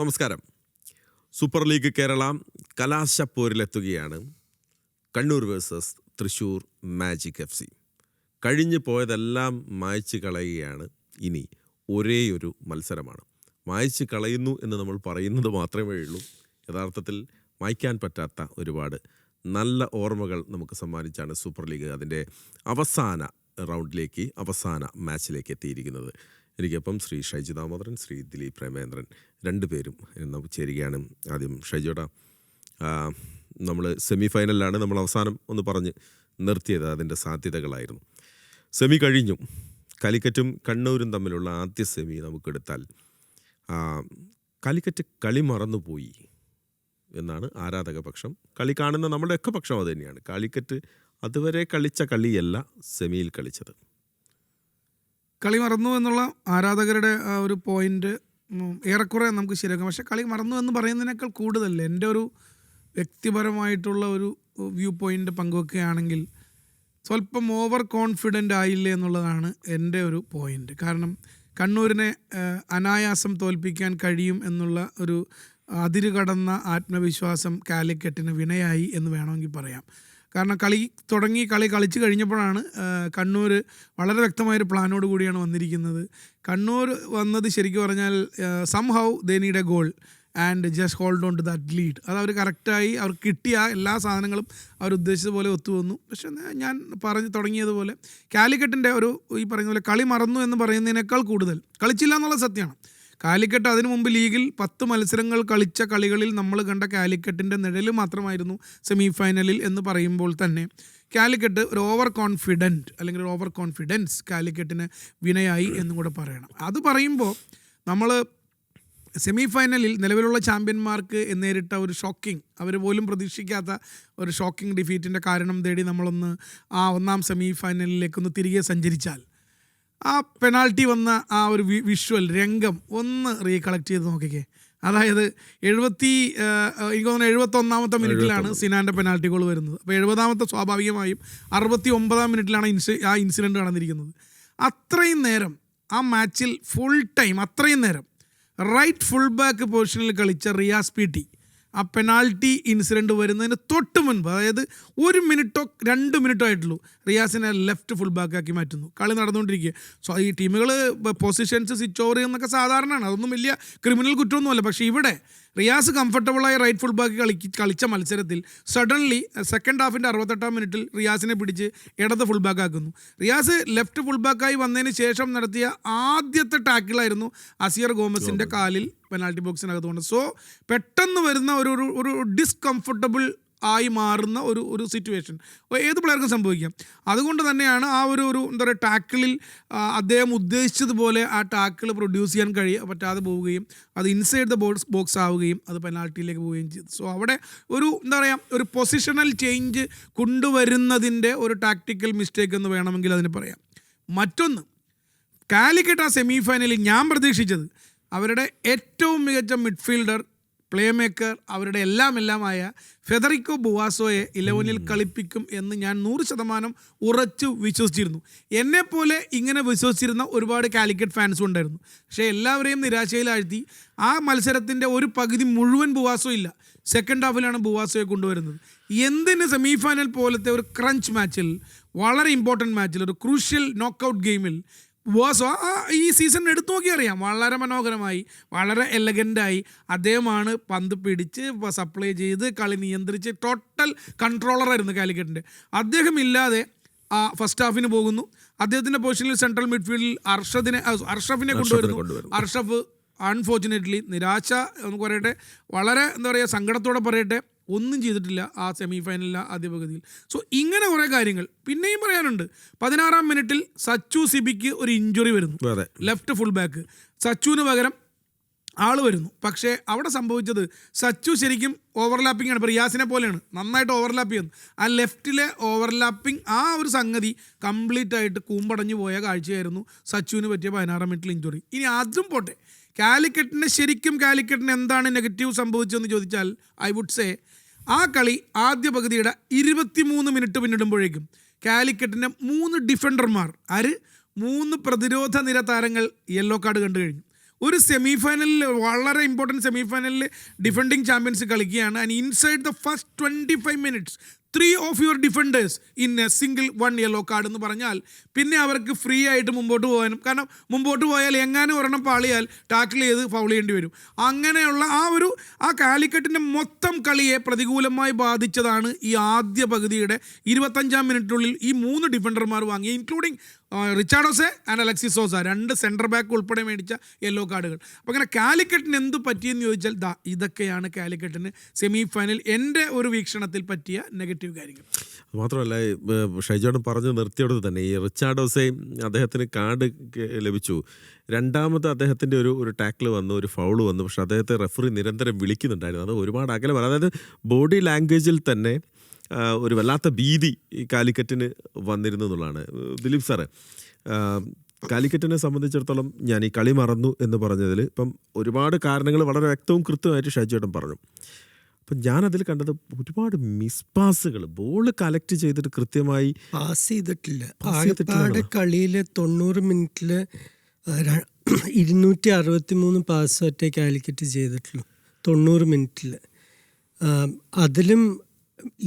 നമസ്കാരം. Super league Kerala കലാശപ്പോരിലെത്തുകയാണ്. Kannur versus Thrissur Magic F C കഴിഞ്ഞു പോയതെല്ലാം മായ്ച്ചു കളയുകയാണ്. ഇനി ഒരേയൊരു മത്സരമാണ്. മായ്ച്ചു കളയുന്നു എന്ന് നമ്മൾ പറയുന്നത് മാത്രമേ ഉള്ളൂ. യഥാർത്ഥത്തിൽ മായ്ക്കാൻ പറ്റാത്ത ഒരുപാട് നല്ല ഓർമ്മകൾ നമുക്ക് സമ്മാനിച്ചാണ് സൂപ്പർ ലീഗ് അതിന്റെ അവസാന റൗണ്ടിലേക്ക് അവസാന മാച്ചിലേക്ക് എത്തിയിരിക്കുന്നത്. എനിക്കൊപ്പം ശ്രീ ഷൈജി ദാമോദരൻ ശ്രീ ദിലീപ് പ്രേമേന്ദ്രൻ രണ്ടുപേരും നമുക്ക് ചേരുകയാണ്. ആദ്യം ഷൈജോട നമ്മൾ സെമി ഫൈനലിലാണ് നമ്മൾ അവസാനം ഒന്ന് പറഞ്ഞ് നിർത്തിയത് അതിന്റെ സാധ്യതകളായിരുന്നു. സെമി കഴിഞ്ഞു. കാലിക്കറ്റും കണ്ണൂരും തമ്മിലുള്ള ആദ്യ സെമി നമുക്കെടുത്താൽ കലിക്കറ്റ് കാലിക്കറ്റ് കളി മറന്നുപോയി എന്നാണ് ആരാധക പക്ഷം കളി കാണുന്ന നമ്മുടെയൊക്കെ പക്ഷം അത് തന്നെയാണ്. കാലിക്കറ്റ് അതുവരെ കളിച്ച കളിയല്ല സെമിയിൽ കളിച്ചത്. കളി മറന്നു എന്നുള്ള ആരാധകരുടെ ആ ഒരു പോയിന്റ് ഏറെക്കുറെ നമുക്ക് ശരിയാക്കാം. പക്ഷെ കളി മറന്നു എന്ന് പറയുന്നതിനേക്കാൾ കൂടുതൽ എന്റെ ഒരു വ്യക്തിപരമായിട്ടുള്ള ഒരു വ്യൂ പോയിന്റ് പങ്കുവെക്കുകയാണെങ്കിൽ സ്വല്പം ഓവർ കോൺഫിഡന്റ് ആയില്ലേ എന്നുള്ളതാണ് എന്റെ ഒരു പോയിന്റ് കാരണം കണ്ണൂരിനെ അനായാസം തോൽപ്പിക്കാൻ കഴിയും എന്നുള്ള ഒരു അതിരുകടന്ന ആത്മവിശ്വാസം കാലിക്കറ്റിന് വിനയായി എന്ന് വേണമെങ്കിൽ പറയാം. കാരണം കളി തുടങ്ങി കളി കളിച്ച് കഴിഞ്ഞപ്പോഴാണ് കണ്ണൂർ വളരെ വ്യക്തമായൊരു പ്ലാനോട് കൂടിയാണ് വന്നിരിക്കുന്നത്. കണ്ണൂർ വന്നത് ശരിക്കും പറഞ്ഞാൽ somehow they need a goal and just hold on to that lead അത് അവർ കറക്റ്റായി അവർ കിട്ടിയ എല്ലാ സാധനങ്ങളും അവർ ഉദ്ദേശിച്ചത് പോലെ ഒത്തുവന്നു പക്ഷെ ഞാൻ പറഞ്ഞു തുടങ്ങിയതുപോലെ കാലിക്കറ്റിന്റെ ഒരു ഈ പറയുന്ന പോലെ കളി മറന്നു എന്ന് പറയുന്നതിനേക്കാൾ കൂടുതൽ കളിച്ചില്ല എന്നുള്ള സത്യമാണ്. കാലിക്കറ്റ് അതിനു മുമ്പ് ലീഗിൽ പത്ത് മത്സരങ്ങൾ കളിച്ച കളികളിൽ നമ്മൾ കണ്ട കാലിക്കറ്റിന്റെ നിഴൽ മാത്രമായിരുന്നു സെമി ഫൈനലിൽ എന്ന് പറയുമ്പോൾ തന്നെ. കാലിക്കറ്റ് ഒരു ഓവർ കോൺഫിഡന്റ് അല്ലെങ്കിൽ ഒരു ഓവർ കോൺഫിഡൻസ് കാലിക്കറ്റിന് വിനയായി എന്നും കൂടെ പറയണം. അത് പറയുമ്പോൾ നമ്മൾ സെമി ഫൈനലിൽ നിലവിലുള്ള ചാമ്പ്യന്മാർക്ക് നേരിട്ട ഒരു ഷോക്കിംഗ് അവർ പോലും പ്രതീക്ഷിക്കാത്ത ഒരു ഷോക്കിംഗ് ഡിഫീറ്റിന്റെ കാരണം തേടി നമ്മളൊന്ന് ആ ഒന്നാം സെമി ഫൈനലിലേക്കൊന്ന് തിരികെ സഞ്ചരിച്ചാൽ ആ പെനാൾട്ടി വന്ന ആ ഒരു വി വിഷ്വൽ രംഗം ഒന്ന് റീകളക്ട് ചെയ്ത് നോക്കിക്കേ. അതായത് എഴുപത്തി എനിക്ക് തോന്നുന്നു എഴുപത്തൊന്നാമത്തെ മിനിറ്റിലാണ് സിനാന്റെ പെനാൾട്ടി ഗോൾ വരുന്നത്. അപ്പോൾ എഴുപതാമത്തെ സ്വാഭാവികമായും അറുപത്തി ഒമ്പതാം മിനിറ്റിലാണ് ഇൻസി ആ ഇൻസിഡന്റ് നടന്നിരിക്കുന്നത്. അത്രയും നേരം ആ മാച്ചിൽ ഫുൾ ടൈം അത്രയും നേരം റൈറ്റ് ഫുൾ ബാക്ക് പൊസിഷനിൽ കളിച്ച റിയാസ് പി ടി ആ പെനാൾട്ടി ഇൻസിഡന്റ് വരുന്നതിന് തൊട്ട് മുൻപ് അതായത് ഒരു മിനിറ്റോ രണ്ട് മിനിറ്റോ ആയിട്ടുള്ളൂ റിയാസിനെ ലെഫ്റ്റ് ഫുൾ ബാക്ക് ആക്കി മാറ്റുന്നു. കളി നടന്നുകൊണ്ടിരിക്കുക സോ ഈ ടീമുകൾ പൊസിഷൻസ് സ്വിച്ച് ഓവർ ചെയ്യുന്നൊക്കെ സാധാരണയാണ്. അതൊന്നും വലിയ ക്രിമിനൽ കുറ്റമൊന്നുമല്ല. പക്ഷേ ഇവിടെ റിയാസ് കംഫർട്ടബിളായി റൈറ്റ് ഫുൾ ബാക്ക് കളി കളിച്ച മത്സരത്തിൽ സഡൻലി സെക്കൻഡ് ഹാഫിന്റെ അറുപത്തെട്ടാം മിനിറ്റിൽ റിയാസിനെ പിടിച്ച് ഇടത് ഫുൾ ബാക്ക് ആക്കുന്നു. റിയാസ് ലെഫ്റ്റ് ഫുൾ ബാക്കായി വന്നതിന് ശേഷം നടത്തിയ ആദ്യത്തെ ടാക്കിളായിരുന്നു അസിയർ ഗോമസിന്റെ കാലിൽ പെനാൾട്ടി ബോക്സിനകത്ത് കൊണ്ട്. സോ പെട്ടെന്ന് വരുന്ന ഒരു ഒരു ഒരു ഡിസ്കംഫർട്ടബിൾ ആയി മാറുന്ന ഒരു ഒരു സിറ്റുവേഷൻ ഏത് പ്ലെയർക്കും സംഭവിക്കാം. അതുകൊണ്ട് തന്നെയാണ് ആ ഒരു ഒരു എന്താ പറയുക ടാക്കിളിൽ അദ്ദേഹം ഉദ്ദേശിച്ചതുപോലെ ആ ടാക്കിൾ പ്രൊഡ്യൂസ് ചെയ്യാൻ കഴിയ പറ്റാതെ പോവുകയും അത് ഇൻസൈഡ് ദ ബോക്സ് ബോക്സ് ആവുകയും അത് പെനാൾട്ടിയിലേക്ക് പോവുകയും ചെയ്തു. സോ അവിടെ ഒരു എന്താ പറയുക ഒരു പൊസിഷണൽ ചേഞ്ച് കൊണ്ടുവരുന്നതിന്റെ ഒരു ടാക്ടിക്കൽ മിസ്റ്റേക്ക് എന്ന് വേണമെങ്കിൽ അതിന് പറയാം. മറ്റൊന്ന് കാലിക്കറ്റ് ആ സെമി ഫൈനലിൽ ഞാൻ പ്രതീക്ഷിച്ചത് അവരുടെ ഏറ്റവും മികച്ച മിഡ്ഫീൽഡർ പ്ലേ മേക്കർ അവരുടെ എല്ലാം എല്ലാമായ ഫെദറിക്കോ ബുവാസോയെ ഇലവനിൽ കളിപ്പിക്കും എന്ന് ഞാൻ നൂറ് ശതമാനം ഉറച്ചു വിശ്വസിച്ചിരുന്നു. എന്നെപ്പോലെ ഇങ്ങനെ വിശ്വസിച്ചിരുന്ന ഒരുപാട് കാലിക്കറ്റ് ഫാൻസും ഉണ്ടായിരുന്നു. പക്ഷേ എല്ലാവരെയും നിരാശയിലാഴ്ത്തി ആ മത്സരത്തിന്റെ ഒരു പകുതി മുഴുവൻ ബുവാസോ ഇല്ല. സെക്കൻഡ് ഹാഫിലാണ് ബുവാസോയെ കൊണ്ടുവരുന്നത്. എന്തിന് സെമി ഫൈനൽ പോലത്തെ ഒരു ക്രഞ്ച് മാച്ചിൽ വളരെ ഇമ്പോർട്ടന്റ് മാച്ചിൽ ഒരു ക്രൂഷ്യൽ നോക്കൗട്ട് ഗെയിമിൽ വാസോ ആ ഈ സീസൺ എടുത്തു നോക്കി അറിയാം. വളരെ മനോഹരമായി വളരെ എലഗന്റായി അദ്ദേഹമാണ് പന്ത് പിടിച്ച് സപ്ലൈ ചെയ്ത് കളി നിയന്ത്രിച്ച് ടോട്ടൽ കൺട്രോളറായിരുന്നു കാലിക്കറ്റിന്റെ. അദ്ദേഹം ഇല്ലാതെ ആ ഫസ്റ്റ് ഹാഫിന് പോകുന്നു. അദ്ദേഹത്തിന്റെ പൊസിഷനിൽ സെൻട്രൽ മിഡ്ഫീൽഡിൽ അർഷദിനെ അർഷഫിനെ കൊണ്ടുവരുന്നു. കൊണ്ടുവരുന്നു. അർഷഫ് അൺഫോർച്ചുനേറ്റ്ലി നിരാശ എന്ന് പറയട്ടെ വളരെ എന്താ പറയുക സങ്കടത്തോടെ പറയട്ടെ ഒന്നും ചെയ്തിട്ടില്ല ആ സെമി ഫൈനലിലെ ആദ്യ പകുതിയിൽ സോ ഇങ്ങനെ കുറേ കാര്യങ്ങൾ. പിന്നെയും പറയാനുണ്ട്. പതിനാറാം മിനിറ്റിൽ സച്ചു സിബിക്ക് ഒരു ഇഞ്ചുറി വരുന്നു. ലെഫ്റ്റ് ഫുൾ ബാക്ക് സച്ചുവിന് പകരം ആൾ വരുന്നു. പക്ഷേ അവിടെ സംഭവിച്ചത് സച്ചു ശരിക്കും ഓവർലാപ്പിംഗ് ആണ്. ഇപ്പോൾ റിയാസിനെ പോലെയാണ്. നന്നായിട്ട് ഓവർലാപ്പ് ചെയ്യുന്നു. ആ ലെഫ്റ്റിലെ ഓവർലാപ്പിംഗ് ആ ഒരു സംഗതി കംപ്ലീറ്റ് ആയിട്ട് കൂമ്പടഞ്ഞു പോയ കാഴ്ചയായിരുന്നു സച്ചുവിന് പറ്റിയ പതിനാറാം മിനിറ്റിൽ ഇഞ്ചുറി ഇനി അതും പോട്ടെ. കാലിക്കറ്റിന് ശരിക്കും കാലിക്കറ്റിന് എന്താണ് നെഗറ്റീവ് സംഭവിച്ചതെന്ന് ചോദിച്ചാൽ ഐ വുഡ് സേ ആ കളി ആദ്യ പകുതിയുടെ ഇരുപത്തിമൂന്ന് മിനിറ്റ് പിന്നിടുമ്പോഴേക്കും കാലിക്കറ്റിന്റെ മൂന്ന് ഡിഫൻഡർമാർ ആര്? മൂന്ന് പ്രതിരോധ നിര താരങ്ങൾ യെല്ലോ കാർഡ് കണ്ടു കഴിഞ്ഞു. ഒരു സെമി ഫൈനലിൽ വളരെ ഇമ്പോർട്ടന്റ് സെമി ഫൈനലിൽ ഡിഫൻഡിങ് ചാമ്പ്യൻസ് കളിക്കുകയാണ്. And inside the first twenty five minutes three of your defenders in a single one yellow card എന്ന് പറഞ്ഞാൽ പിന്നെ അവർക്ക് ഫ്രീ ആയിട്ട് മുമ്പോട്ട് പോകാനും കാരണം മുമ്പോട്ട് പോയാൽ എങ്ങാനും ഒരെണ്ണം പാളിയാൽ ടാക്കിൾ ചെയ്ത് ഫൗൾ ചെയ്യേണ്ടി വരും. അങ്ങനെയുള്ള ആ ഒരു ആ കാലിക്കറ്റിന്റെ മൊത്തം കളിയെ പ്രതികൂലമായി ബാധിച്ചതാണ് ഈ ആദ്യ പകുതിയുടെ ഇരുപത്തഞ്ചാം മിനിറ്റിനുള്ളിൽ ഈ മൂന്ന് ഡിഫൻഡർമാർ വാങ്ങി ഇൻക്ലൂഡിങ് റിച്ചാർഡോസെ ആൻഡ് അലക്സിസ് സോസ രണ്ട് സെന്റർ ബാക്ക് ഉൾപ്പെടെ മേടിച്ച യെല്ലോ കാർഡുകൾ അപ്പോൾ അങ്ങനെ കാലിക്കറ്റിന് എന്ത് പറ്റിയെന്ന് ചോദിച്ചാൽ ദാ ഇതൊക്കെയാണ് കാലിക്കറ്റിന് സെമി ഫൈനൽ എന്റെ ഒരു വീക്ഷണത്തിൽ പറ്റിയ നെഗറ്റീവ് കാര്യങ്ങൾ. മാത്രമല്ല ഷൈജോൺ പറഞ്ഞു നിർത്തിയെടുത്ത് തന്നെ ഈ റിച്ചാർഡോസെയും അദ്ദേഹത്തിന് കാർഡ് ലഭിച്ചു. രണ്ടാമത് അദ്ദേഹത്തിന്റെ ഒരു ഒരു ടാക്കിൾ വന്നു ഒരു ഫൗൾ വന്നു. പക്ഷെ അദ്ദേഹത്തെ റെഫറി നിരന്തരം വിളിക്കുന്നുണ്ടായിരുന്നു. അത് ഒരുപാട് അകലമാണ്. അതായത് ബോഡി ലാംഗ്വേജിൽ തന്നെ ഒരു വല്ലാത്ത ഭീതി ഈ കാലിക്കറ്റിന് വന്നിരുന്നു എന്നുള്ളതാണ്. ദിലീപ് സാറ് കാലിക്കറ്റിനെ സംബന്ധിച്ചിടത്തോളം ഞാൻ ഈ കളി മറന്നു എന്ന് പറഞ്ഞതിൽ ഇപ്പം ഒരുപാട് കാരണങ്ങൾ വളരെ വ്യക്തവും കൃത്യമായിട്ട് ഷാജിയേട്ടൻ പറഞ്ഞു. അപ്പം ഞാനതിൽ കണ്ടത് ഒരുപാട് മിസ് പാസുകൾ ബോൾ കളക്ട് ചെയ്തിട്ട് കൃത്യമായി പാസ് ചെയ്തിട്ടില്ല. ആകപ്പാടെ കളിയിൽ തൊണ്ണൂറ് മിനിറ്റിൽ ഇരുന്നൂറ്റി അറുപത്തി മൂന്ന് പാസ് ഒറ്റ കാലിക്കറ്റ് ചെയ്തിട്ടുള്ളൂ. തൊണ്ണൂറ് മിനിറ്റിൽ അതിലും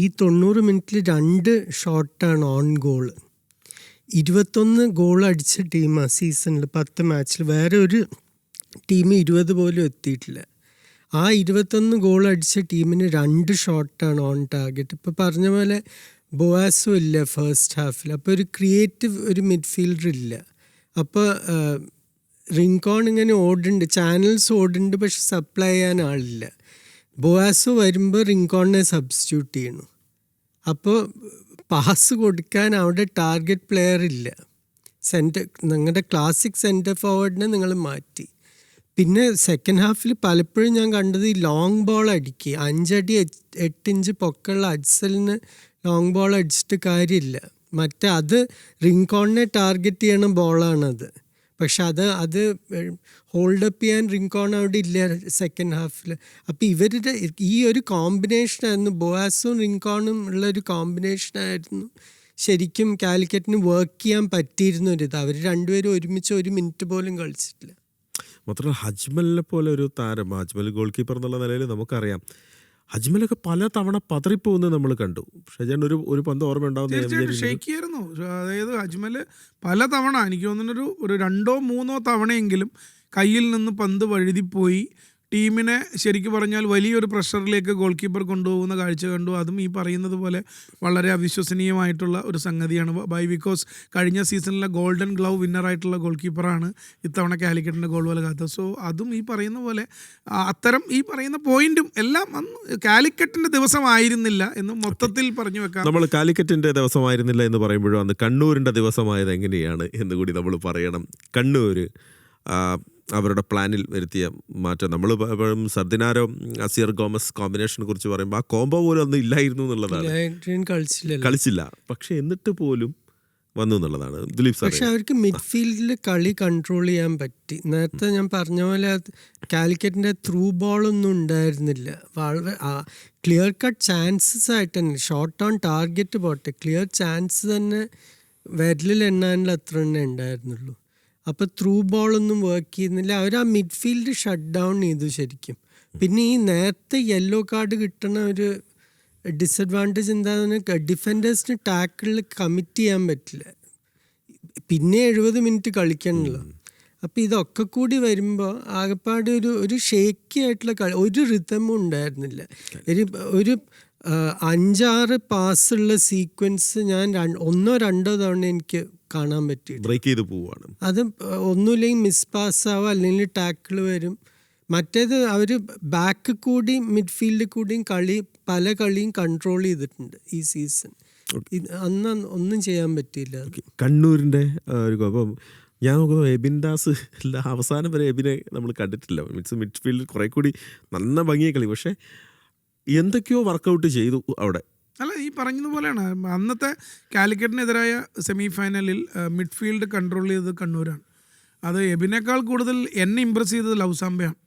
ഈ തൊണ്ണൂറ് മിനിറ്റിൽ രണ്ട് ഷോട്ടാണ് ഓൺ ഗോൾ. ഇരുപത്തൊന്ന് ഗോൾ അടിച്ച ടീമാണ് സീസണിൽ പത്ത് മാച്ചിൽ വേറെ ഒരു ടീം ഇരുപത് പോലും എത്തിയിട്ടില്ല. ആ ഇരുപത്തൊന്ന് ഗോൾ അടിച്ച ടീമിന് രണ്ട് ഷോട്ടാണ് ഓൺ ടാർഗറ്റ്. ഇപ്പോൾ പറഞ്ഞ പോലെ ബോയാസും ഇല്ല ഫസ്റ്റ് ഹാഫിൽ അപ്പോൾ ഒരു ക്രിയേറ്റീവ് ഒരു മിഡ്ഫീൽഡർ ഇല്ല. അപ്പോൾ റിങ്കോൺ ഇങ്ങനെ ഓടുന്നുണ്ട്. ചാനൽസ് ഓടുന്നുണ്ട് പക്ഷെ സപ്ലൈ ചെയ്യാൻ ആളില്ല. ബോവാസോ വരുമ്പോൾ റിങ്കോണിനെ സബ്സ്റ്റിറ്റ്യൂട്ട് ചെയ്യണു അപ്പോൾ പാസ് കൊടുക്കാൻ അവിടെ ടാർഗറ്റ് പ്ലെയർ ഇല്ല. സെന്റർ നിങ്ങളുടെ ക്ലാസിക് സെന്റർ ഫോർവേഡിനെ നിങ്ങൾ മാറ്റി. പിന്നെ സെക്കൻഡ് ഹാഫിൽ പലപ്പോഴും ഞാൻ കണ്ടത് ഈ ലോങ് ബോൾ അടിക്കുക അഞ്ചടി എട്ട് ഇഞ്ച് പൊക്കമുള്ള അജ്സലിന് ലോങ് ബോൾ അടിച്ചിട്ട് കാര്യമില്ല മറ്റേ അത് റിങ്കോണിനെ ടാർഗറ്റ് ചെയ്യണ ബോളാണത് പക്ഷെ അത് അത് ഹോൾഡപ്പ് ചെയ്യാൻ റിങ്കോൺ അവിടെ ഇല്ല സെക്കൻഡ് ഹാഫിൽ അപ്പോൾ ഇവരുടെ ഈ ഒരു കോമ്പിനേഷനായിരുന്നു ബോയാസും റിങ്കോണും ഉള്ള ഒരു കോമ്പിനേഷനായിരുന്നു ശരിക്കും കാലിക്കറ്റിന് വർക്ക് ചെയ്യാൻ പറ്റിയിരുന്ന ഒരു ഇത്. അവർ രണ്ടുപേരും ഒരുമിച്ച് ഒരു മിനിറ്റ് പോലും കളിച്ചിട്ടില്ല. മാത്രമല്ല ഹജ്മലിനെ പോലെ ഒരു താരം ഹജ്മൽ ഗോൾ കീപ്പർ എന്നുള്ള നിലയിൽ നമുക്കറിയാം. ഹജ്മലൊക്കെ പല തവണ പതറിപ്പോകുന്നത് നമ്മൾ കണ്ടു ഷജാൻ ഒരു ഒരു പന്ത് ഓർമ്മ ഉണ്ടാവുന്ന. ആയിരുന്നു അതായത് അജ്മൽ പല തവണ എനിക്ക് തോന്നുന്നൊരു ഒരു രണ്ടോ മൂന്നോ തവണയെങ്കിലും കയ്യിൽ നിന്ന് പന്ത് വഴുതിപ്പോയി ടീമിനെ ശരിക്കും പറഞ്ഞാൽ വലിയൊരു പ്രഷറിലേക്ക് ഗോൾ കീപ്പർ കൊണ്ടുപോകുന്ന കാഴ്ച കണ്ടു. അതും ഈ പറയുന്നത് പോലെ വളരെ അവിശ്വസനീയമായിട്ടുള്ള ഒരു സംഗതിയാണ്. ബൈ ബിക്കോസ് കഴിഞ്ഞ സീസണിലെ ഗോൾഡൻ ഗ്ലൗ വിന്നറായിട്ടുള്ള ഗോൾ കീപ്പറാണ് ഇത്തവണ കാലിക്കറ്റിന്റെ ഗോൾ വല കാത്തത്. സോ അതും ഈ പറയുന്ന പോലെ അത്തരം ഈ പറയുന്ന പോയിന്റും എല്ലാം അന്ന് കാലിക്കറ്റിന്റെ ദിവസമായിരുന്നില്ല എന്ന് മൊത്തത്തിൽ പറഞ്ഞു വെക്കാം. നമ്മൾ കാലിക്കറ്റിന്റെ ദിവസമായിരുന്നില്ല എന്ന് പറയുമ്പോഴും അന്ന് കണ്ണൂരിന്റെ ദിവസമായത് എങ്ങനെയാണ് എന്ന് കൂടി നമ്മൾ പറയണം. കണ്ണൂര് ആ, അവരുടെ പ്ലാനിൽ വരുത്തിയ മാറ്റം. നമ്മൾ എപ്പോഴും സർദിനാരോ അസിയർ ഗോമസ് കോമ്പിനേഷനെ കുറിച്ച് പറയുമ്പോൾ ആ കോംബോ പോലും ഒന്നും ഇല്ലായിരുന്നു എന്നുള്ളതാണ്. കളിച്ചില്ല. പക്ഷെ എന്നിട്ട് പോലും വന്നു എന്നുള്ളതാണ് ദിലീപ് സാർ പക്ഷെ അവർക്ക് മിഡ്ഫീൽഡിൽ കളി കൺട്രോൾ ചെയ്യാൻ പറ്റി. നേരത്തെ ഞാൻ പറഞ്ഞ പോലെ കാലിക്കറ്റിന്റെ ത്രൂ ബോൾ ഒന്നും ഉണ്ടായിരുന്നില്ല. വളരെ ക്ലിയർ കട്ട് ചാൻസസ് ആയിട്ട് തന്നെ ഷോർട്ട് ഓൺ ടാർഗറ്റ് പോട്ടെ ക്ലിയർ ചാൻസ് തന്നെ വിരലിൽ എണ്ണാനുള്ള അത്ര തന്നെ ഉണ്ടായിരുന്നുള്ളൂ. അപ്പോൾ ത്രൂ ഒന്നും വർക്ക് ചെയ്യുന്നില്ല. അവർ ആ മിഡ്ഫീൽഡ് ഷട്ട് ഡൗൺ ചെയ്തു ശരിക്കും. പിന്നെ ഈ നേരത്തെ യെല്ലോ കാർഡ് കിട്ടണ ഒരു ഡിസഡ്വാന്റേജ് എന്താണെന്ന് ഡിഫൻഡേഴ്സിന് ടാക്കിളിൽ കമ്മിറ്റ് ചെയ്യാൻ പറ്റില്ല. പിന്നെ എഴുപത് മിനിറ്റ് കളിക്കണല്ലോ. അപ്പം ഇതൊക്കെ കൂടി വരുമ്പോൾ ആകെപ്പാട് ഒരു ഒരു ഷേക്കി ആയിട്ടുള്ള കളി ഒരു റിതമും ഉണ്ടായിരുന്നില്ല. ഒരു ഒരു അഞ്ചാറ് പാസ്സുള്ള സീക്വൻസ് ഞാൻ ഒന്നോ രണ്ടോ തവണ എനിക്ക് കാണാൻ പറ്റി. ബ്രേക്ക് ചെയ്ത് പോവുകയാണ് അത് ഒന്നുമില്ലെങ്കിൽ മിസ് പാസ്സാവും അല്ലെങ്കിൽ ടാക്കിൾ വരും. മറ്റേത് അവർ ബാക്ക് കൂടി മിഡ്ഫീൽഡിൽ കൂടിയും കളി പല കളിയും കൺട്രോൾ ചെയ്തിട്ടുണ്ട് ഈ സീസൺ അന്ന് ഒന്നും ചെയ്യാൻ പറ്റിയില്ല. കണ്ണൂരിന്റെ ഒരു അപ്പം ഞാൻ നോക്കുമ്പോൾ എബിൻ ദാസ് അവസാനം വരെ എബിനെ നമ്മൾ കണ്ടിട്ടില്ല. മിഡ്സ് മിഡ്ഫീൽഡിൽ കുറെ കൂടി നല്ല ഭംഗിയെ കളി. പക്ഷേ എന്തൊക്കെയോ വർക്കൗട്ട് ചെയ്തു അവിടെ. അല്ല ഈ പറഞ്ഞതുപോലെയാണ് അന്നത്തെ കാലിക്കറ്റിനെതിരായ സെമി ഫൈനലിൽ മിഡ്ഫീൽഡ് കൺട്രോൾ ചെയ്തത് കണ്ണൂരാണ്. അത് എബിനേക്കാൾ കൂടുതൽ എന്നെ ഇമ്പ്രസ് ചെയ്തത് ലൗസാമ്പയാണ്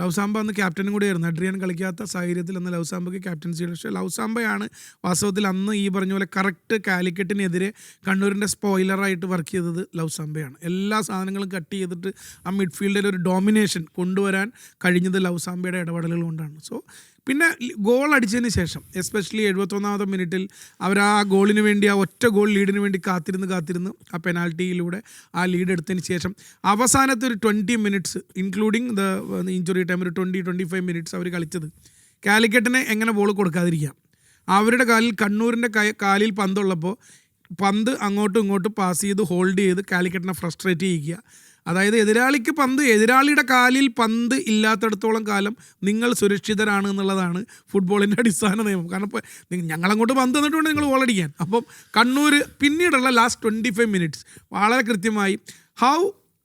ലൗസാമ്പ അന്ന് ക്യാപ്റ്റനും കൂടി ആയിരുന്നു അഡ്രിയൻ കളിക്കാത്ത സാഹചര്യത്തിൽ അന്ന് ലൗസാമ്പയ്ക്ക് ക്യാപ്റ്റൻസി പക്ഷേ ലൗസാമ്പയാണ് വാസ്തവത്തിൽ അന്ന് ഈ പറഞ്ഞ പോലെ കറക്റ്റ് കാലിക്കറ്റിനെതിരെ കണ്ണൂരിന്റെ സ്പോയിലറായിട്ട് വർക്ക് ചെയ്തത് ലൗസാമ്പയാണ് എല്ലാ സാധനങ്ങളും കട്ട് ചെയ്തിട്ട് ആ മിഡ്ഫീൽഡിൽ ഒരു ഡോമിനേഷൻ കൊണ്ടുവരാൻ കഴിഞ്ഞത് ലൗസാമ്പയുടെ ഇടപെടലുകൾ കൊണ്ടാണ്. സോ പിന്നെ ഗോൾ അടിച്ചതിന് ശേഷം എസ്പെഷ്യലി എഴുപത്തൊന്നാമത്തെ മിനിറ്റിൽ അവർ ആ ഗോളിന് വേണ്ടി ആ ഒറ്റ ഗോൾ ലീഡിന് വേണ്ടി കാത്തിരുന്ന് കാത്തിരുന്ന് ആ പെനാൽറ്റിയിലൂടെ ആ ലീഡ് എടുത്തതിന് ശേഷം അവസാനത്തെ ഒരു twenty minutes including the injury time ഒരു ട്വന്റി ട്വന്റി ഫൈവ് മിനിറ്റ്സ് അവർ കളിച്ചത്. കാലിക്കറ്റിനെ എങ്ങനെ ബോൾ കൊടുക്കാതിരിക്കാം അവരുടെ കാലിൽ കണ്ണൂരിന്റെ കൈ- കാലിൽ പന്തുള്ളപ്പോൾ പന്ത് അങ്ങോട്ടും ഇങ്ങോട്ടും പാസ് ചെയ്ത് ഹോൾഡ് ചെയ്ത് കാലിക്കറ്റിനെ ഫ്രസ്ട്രേറ്റ് ചെയ്യിക്കുക അതായത് എതിരാളിക്ക് പന്ത് എതിരാളിയുടെ കാലിൽ പന്ത് ഇല്ലാത്തടത്തോളം കാലം നിങ്ങൾ സുരക്ഷിതരാണ് എന്നുള്ളതാണ് ഫുട്ബോളിന്റെ അടിസ്ഥാന നിയമം. കാരണം ഇപ്പോൾ ഞങ്ങളങ്ങോട്ട് പന്ത് തന്നിട്ടുണ്ട് നിങ്ങൾ ഗോളടിക്കാൻ അപ്പം കണ്ണൂർ പിന്നീടുള്ള ലാസ്റ്റ് ട്വന്റി ഫൈവ് മിനിറ്റ്സ് വളരെ കൃത്യമായി how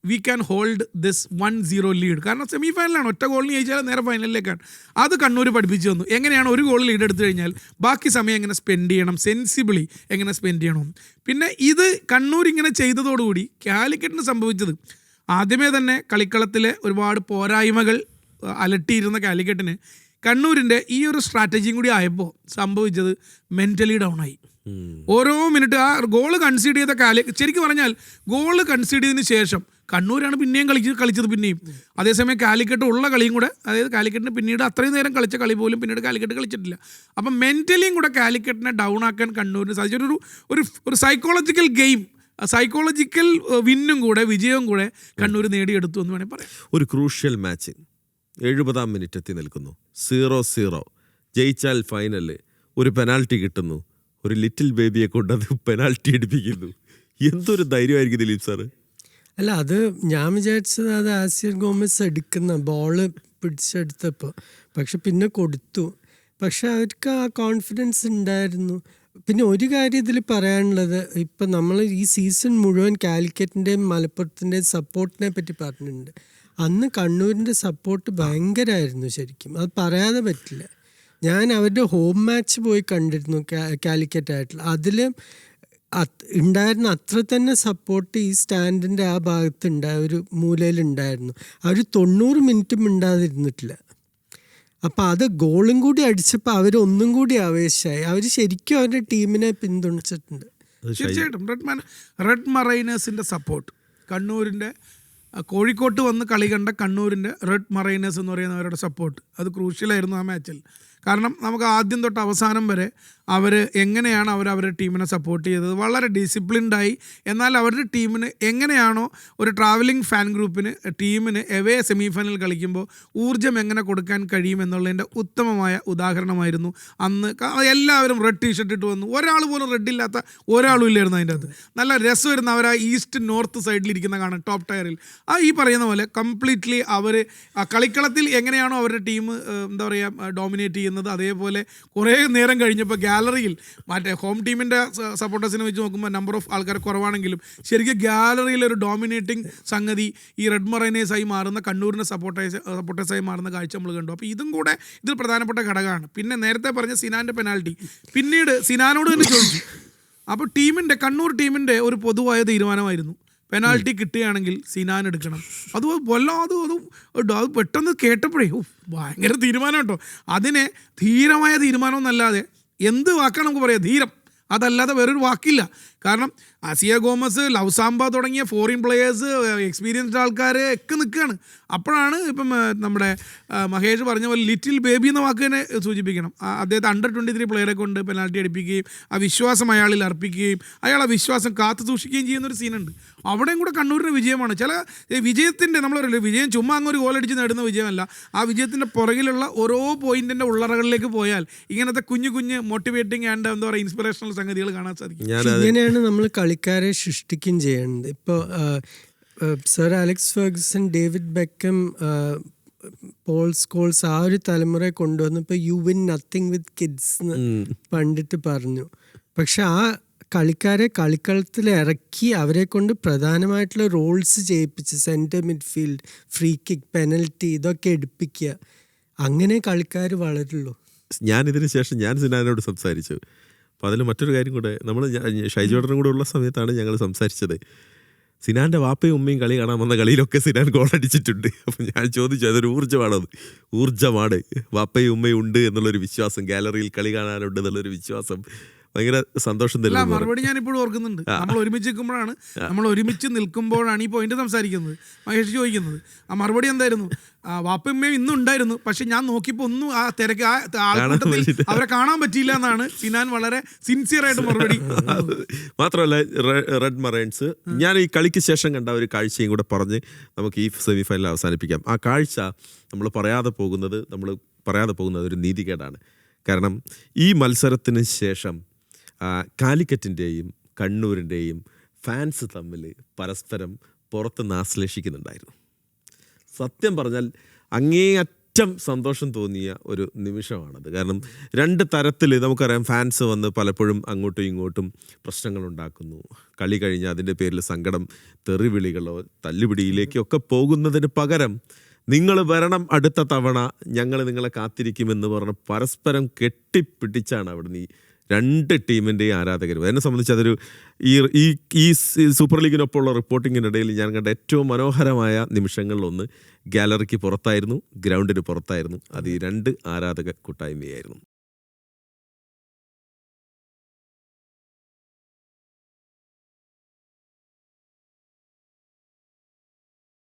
we can hold this one zero lead കാരണം സെമി ഫൈനലാണ് ഒറ്റ ഗോളിന് ജയിച്ചാൽ നേരെ ഫൈനലിലേക്കാണ് അത് കണ്ണൂർ പഠിപ്പിച്ചു തന്നു. എങ്ങനെയാണ് ഒരു ഗോൾ ലീഡ് എടുത്തു കഴിഞ്ഞാൽ ബാക്കി സമയം എങ്ങനെ സ്പെൻഡ് ചെയ്യണം? സെൻസിബിളി എങ്ങനെ സ്പെൻഡ് ചെയ്യണം? പിന്നെ ഇത് കണ്ണൂർ ഇങ്ങനെ ചെയ്തതോടുകൂടി കാലിക്കറ്റിന് സംഭവിച്ചത് ആദ്യമേ തന്നെ കളിക്കളത്തിലെ ഒരുപാട് പോരായ്മകൾ അലട്ടിയിരുന്ന കാലിക്കറ്റിന് കണ്ണൂരിന്റെ ഈ ഒരു സ്ട്രാറ്റജിയും കൂടി ആയപ്പോൾ സംഭവിച്ചത് മെന്റലി ഡൗൺ ആയി. ഓരോ മിനിറ്റ് ആ ഗോൾ കൺസീഡ് ചെയ്ത കാലി ശരിക്കും പറഞ്ഞാൽ ഗോൾ കൺസീഡ് ചെയ്തതിന് ശേഷം കണ്ണൂരാണ് പിന്നെയും കളിച്ച് കളിച്ചത് പിന്നെയും. അതേസമയം കാലിക്കറ്റ് ഉള്ള കളിയും കൂടെ അതായത് കാലിക്കറ്റിന് പിന്നീട് അത്രയും നേരം കളിച്ച കളി പോലും പിന്നീട് കാലിക്കറ്റ് കളിച്ചിട്ടില്ല. അപ്പം മെന്റലിയും കൂടെ കാലിക്കറ്റിനെ ഡൗൺ ആക്കാൻ കണ്ണൂരിന് സാധിച്ചു. ഒരു ഒരു ഒരു സൈക്കോളജിക്കൽ ഗെയിം സൈക്കോളജിക്കൽ വിന്നും കൂടെ വിജയവും കൂടെ കണ്ണൂർ നേടിയെടുത്തു എന്ന് വേണമെങ്കിൽ പറയാം. ഒരു ക്രൂഷ്യൽ മാച്ച് എഴുപതാം മിനിറ്റ് എത്തി നിൽക്കുന്നു. സീറോ സീറോ ജയിച്ചാൽ ഫൈനൽ ഒരു പെനാൽറ്റി കിട്ടുന്നു. ഒരു ലിറ്റിൽ ബേബിയെ കൊണ്ട് അത് പെനാൽറ്റി എടുപ്പിക്കുന്നു. എന്തൊരു ധൈര്യമായിരിക്കും ദിലീപ് സാറ്? അല്ല അത് ഞാൻ വിചാരിച്ചത് അത് ആസിയൻ ഗോമസ് എടുക്കുന്ന ബോൾ പിടിച്ചെടുത്തപ്പോൾ പക്ഷെ പിന്നെ കൊടുത്തു. പക്ഷെ അവർക്ക് ആ കോൺഫിഡൻസ് ഉണ്ടായിരുന്നു. പിന്നെ ഒരു കാര്യം ഇതിൽ പറയാനുള്ളത് ഇപ്പം നമ്മൾ ഈ സീസൺ മുഴുവൻ കാലിക്കറ്റിന്റെയും മലപ്പുറത്തിന്റെയും സപ്പോർട്ടിനെ പറ്റി പറഞ്ഞിട്ടുണ്ട്. അന്ന് കണ്ണൂരിന്റെ സപ്പോർട്ട് ഭയങ്കരമായിരുന്നു ശരിക്കും. അത് പറയാതെ പറ്റില്ല. ഞാൻ അവരുടെ ഹോം മാച്ച് പോയി കണ്ടിരുന്നു കാലിക്കറ്റ് ആയിട്ടുള്ള അതിൽ അത് ഉണ്ടായിരുന്ന അത്ര തന്നെ സപ്പോർട്ട് ഈ സ്റ്റാൻഡിന്റെ ആ ഭാഗത്ത് ഉണ്ടായ ഒരു മൂലയിലുണ്ടായിരുന്നു. അവർ തൊണ്ണൂറ് മിനിറ്റും മിണ്ടാതിരുന്നിട്ടില്ല. അപ്പം അത് ഗോളും കൂടി അടിച്ചപ്പോൾ അവർ ഒന്നും കൂടി ആവേശമായി. അവർ ശരിക്കും അവരുടെ ടീമിനെ പിന്തുണച്ചിട്ടുണ്ട്. തീർച്ചയായിട്ടും. റെഡ് മറൈനേഴ്സിന്റെ റെഡ് മറൈനേഴ്സിന്റെ സപ്പോർട്ട്. കണ്ണൂരിന്റെ കോഴിക്കോട്ട് വന്ന് കളി കണ്ട കണ്ണൂരിന്റെ റെഡ് മറൈനേഴ്സ് എന്ന് പറയുന്നവരുടെ സപ്പോർട്ട്. അത് ക്രൂഷ്യലായിരുന്നു ആ മാച്ചിൽ. കാരണം നമുക്ക് ആദ്യം തൊട്ട് അവസാനം വരെ അവർ എങ്ങനെയാണ് അവർ അവരുടെ ടീമിനെ സപ്പോർട്ട് ചെയ്തത്? വളരെ ഡിസിപ്ലിൻഡായി എന്നാൽ അവരുടെ ടീമിന് എങ്ങനെയാണോ ഒരു ട്രാവലിംഗ് ഫാൻ ഗ്രൂപ്പിന് ടീമിന് എവേ സെമി ഫൈനൽ കളിക്കുമ്പോൾ ഊർജം എങ്ങനെ കൊടുക്കാൻ കഴിയും എന്നുള്ളതിന്റെ ഉത്തമമായ ഉദാഹരണമായിരുന്നു അന്ന്. എല്ലാവരും റെഡ് ടീഷർട്ട് ഇട്ട് വന്നു. ഒരാൾ പോലും റെഡ് ഇല്ലാത്ത ഒരാളും ഇല്ലായിരുന്നു അതിന്റെ അകത്ത്. നല്ല രസമായിരുന്നു അവർ ആ ഈസ്റ്റ് നോർത്ത് സൈഡിലിരിക്കുന്ന കാണാൻ ടോപ്പ് ടയറിൽ ആ ഈ പറയുന്ന പോലെ കംപ്ലീറ്റ്ലി അവർ കളിക്കളത്തിൽ എങ്ങനെയാണോ അവരുടെ ടീം എന്താ പറയുക ഡോമിനേറ്റ് ചെയ്യുന്നത്. അതേപോലെ കുറേ നേരം കഴിഞ്ഞപ്പോൾ ഗാലറിയിൽ മറ്റേ ഹോം ടീമിന്റെ സപ്പോർട്ടേഴ്സിനെ വെച്ച് നോക്കുമ്പോൾ നമ്പർ ഓഫ് ആൾക്കാർ കുറവാണെങ്കിലും ശരിക്കും ഗാലറിയിൽ ഒരു ഡോമിനേറ്റിംഗ് സംഗതി ഈ റെഡ് മറൈനേഴ്സായി മാറുന്ന കണ്ണൂരിന്റെ സപ്പോർട്ടേഴ്സ് സപ്പോർട്ടേഴ്സായി മാറുന്ന കാഴ്ച നമ്മൾ കണ്ടു. അപ്പോൾ ഇതും കൂടെ ഇതിൽ പ്രധാനപ്പെട്ട ഘടകമാണ്. പിന്നെ നേരത്തെ പറഞ്ഞ സിനാന്റെ പെനാൽറ്റി പിന്നീട് സിനാനോട് തന്നെ ചോദിച്ചു. അപ്പോൾ ടീമിന്റെ കണ്ണൂർ ടീമിന്റെ ഒരു പൊതുവായ തീരുമാനമായിരുന്നു. പെനാൽറ്റി കിട്ടുകയാണെങ്കിൽ സിനാൻ എടുക്കണം. അത് വല്ലാതെ അതും. അത് പെട്ടെന്ന് കേട്ടപ്പോഴേ ഭയങ്കര തീരുമാനം കേട്ടോ. അതിനെ ധീരമായ തീരുമാനം എന്നല്ലാതെ എന്ത് വാക്കാണ് നമുക്ക് പറയാം? ധീരം. അതല്ലാതെ വേറൊരു വാക്കില്ല. കാരണം അസിയ ഗോമസ് ലൗസാമ്പ തുടങ്ങിയ ഫോറിൻ പ്ലെയേഴ്സ് എക്സ്പീരിയൻസ്ഡ് ആൾക്കാർ ഒക്കെ നിൽക്കുകയാണ്. അപ്പോഴാണ് ഇപ്പം നമ്മുടെ മഹേഷ് പറഞ്ഞ പോലെ ലിറ്റിൽ ബേബി എന്ന വാക്ക് തന്നെ സൂചിപ്പിക്കണം. അദ്ദേഹത്തെ അണ്ടർ ട്വന്റി ത്രീ പ്ലെയറെ കൊണ്ട് പെനാൽറ്റി അടിപ്പിക്കുകയും ആ വിശ്വാസം അയാളിൽ അർപ്പിക്കുകയും അയാൾ ആ വിശ്വാസം കാത്തു സൂക്ഷിക്കുകയും ചെയ്യുന്ന ഒരു സീനുണ്ട് അവിടെയും കൂടെ കണ്ണൂരിന്റെ വിജയമാണ്. ചില വിജയത്തിന്റെ നമ്മൾ പറയില്ലേ വിജയം ചുമ്മാ അങ്ങ് ഒരു ഗോളടിച്ച് നേടുന്ന വിജയമല്ല. ആ വിജയത്തിന്റെ പുറകിലുള്ള ഓരോ പോയിന്റിന്റെ ഉള്ളറകളിലേക്ക് പോയാൽ ഇങ്ങനത്തെ കുഞ്ഞു കുഞ്ഞ് മോട്ടിവേറ്റിംഗ് ആൻഡ് എന്താ പറയുക ഇൻസ്പിറേഷണൽ സംഗതികൾ കാണാൻ സാധിക്കും. ഞാൻ ഇങ്ങനെയാണ് നമ്മൾ കളിക്കാരെ സൃഷ്ടിക്കുകയും ചെയ്യേണ്ടത്. ഇപ്പോൾ sir Alex Ferguson David Beckham Paul Scholes ആ ഒരു തലമുറയെ കൊണ്ടുവന്നപ്പോൾ you win nothing with kids എന്ന് പണ്ടിട്ട് പറഞ്ഞു. പക്ഷെ ആ കളിക്കാരെ കളിക്കളത്തിൽ ഇറക്കി അവരെ കൊണ്ട് പ്രധാനമായിട്ടുള്ള റോൾസ് ചെയ്യിപ്പിച്ച് centre midfield free kick penalty ഇതൊക്കെ എടുപ്പിക്കുക. അങ്ങനെ കളിക്കാർ വളരുള്ളൂ. ഞാൻ ഇതിന് ശേഷം ഞാൻ സിനാനോട് സംസാരിച്ചു. അപ്പോൾ അതിൽ മറ്റൊരു കാര്യം കൂടെ നമ്മൾ ഷൈജോടനും കൂടെ ഉള്ള സമയത്താണ് ഞങ്ങൾ സംസാരിച്ചത്. സിനാന്റെ വാപ്പയും ഉമ്മയും കളി കാണാൻ വന്ന കളിയിലൊക്കെ സിനാൻ ഗോൾ അടിച്ചിട്ടുണ്ട്. അപ്പം ഞാൻ ചോദിച്ചു അതൊരു അത്? ഊർജമാണ്. വാപ്പയും ഉമ്മയും ഉണ്ട് എന്നുള്ളൊരു വിശ്വാസം ഗാലറിയിൽ കളി കാണാനുണ്ട് എന്നുള്ളൊരു വിശ്വാസം. ഭയങ്കര സന്തോഷം തരുന്നു മറുപടി ഞാൻ ഇപ്പോഴും ഓർക്കുന്നുണ്ട് നമ്മൾ ഒരുമിച്ച് നിൽക്കുമ്പോഴാണ് നമ്മൾ ഒരുമിച്ച് നിൽക്കുമ്പോഴാണ് ഈ പോയിന്റ് സംസാരിക്കുന്നത്. മഹേഷ് ചോദിക്കുന്നത് ആ മറുപടി എന്തായിരുന്നു? ആ, വാപ്പയമ്മയും ഇന്നും ഉണ്ടായിരുന്നു പക്ഷെ ഞാൻ നോക്കിയപ്പോൾ ഒന്നും ആ തിരക്ക് ആ ആൾക്കൂട്ടത്തിൽ അവരെ കാണാൻ പറ്റിയില്ല എന്നാണ് സിനാൻ വളരെ സിൻസിയർ ആയിട്ട് മറുപടി മാത്രമല്ല റെഡ് മറൈൻസ് ഞാൻ ഈ കളിക്ക് ശേഷം കണ്ട ഒരു കാഴ്ചയും കൂടെ പറഞ്ഞ് നമുക്ക് ഈ സെമി ഫൈനൽ അവസാനിപ്പിക്കാം. ആ കാഴ്ച നമ്മൾ പറയാതെ പോകുന്നത് നമ്മൾ പറയാതെ പോകുന്നത് ഒരു നീതികേടാണ്. കാരണം ഈ മത്സരത്തിന് ശേഷം കാലിക്കറ്റിന്റെയും കണ്ണൂരിന്റെയും ഫാൻസ് തമ്മിൽ പരസ്പരം പുറത്ത് ആശ്ലേഷിക്കുന്നുണ്ടായിരുന്നു. സത്യം പറഞ്ഞാൽ അങ്ങേയറ്റം സന്തോഷം തോന്നിയ ഒരു നിമിഷമാണത്. കാരണം രണ്ട് തരത്തിൽ നമുക്കറിയാം ഫാൻസ് വന്ന് പലപ്പോഴും അങ്ങോട്ടും ഇങ്ങോട്ടും പ്രശ്നങ്ങൾ ഉണ്ടാക്കുന്നു കളി കഴിഞ്ഞ് അതിന്റെ പേരിൽ സങ്കടം തെറിവിളികളോ തല്ലുപിടിയിലേക്കോ ഒക്കെ പോകുന്നതിന് പകരം നിങ്ങൾ വരണം അടുത്ത തവണ ഞങ്ങൾ നിങ്ങളെ കാത്തിരിക്കുമെന്ന് പറഞ്ഞ് പരസ്പരം കെട്ടിപ്പിടിച്ചാണ് അവിടുന്ന് ഈ രണ്ട് ടീമിന്റെയും ആരാധകരും. എന്നെ സംബന്ധിച്ച് അതൊരു ഈ ഈ ഈ സൂപ്പർ ലീഗിനൊപ്പമുള്ള റിപ്പോർട്ടിങ്ങിനിടയിൽ ഞാൻ കണ്ട ഏറ്റവും മനോഹരമായ നിമിഷങ്ങളിലൊന്ന് ഗാലറിക്ക് പുറത്തായിരുന്നു ഗ്രൗണ്ടിന് പുറത്തായിരുന്നു. അത് ഈ രണ്ട് ആരാധക കൂട്ടായ്മയായിരുന്നു.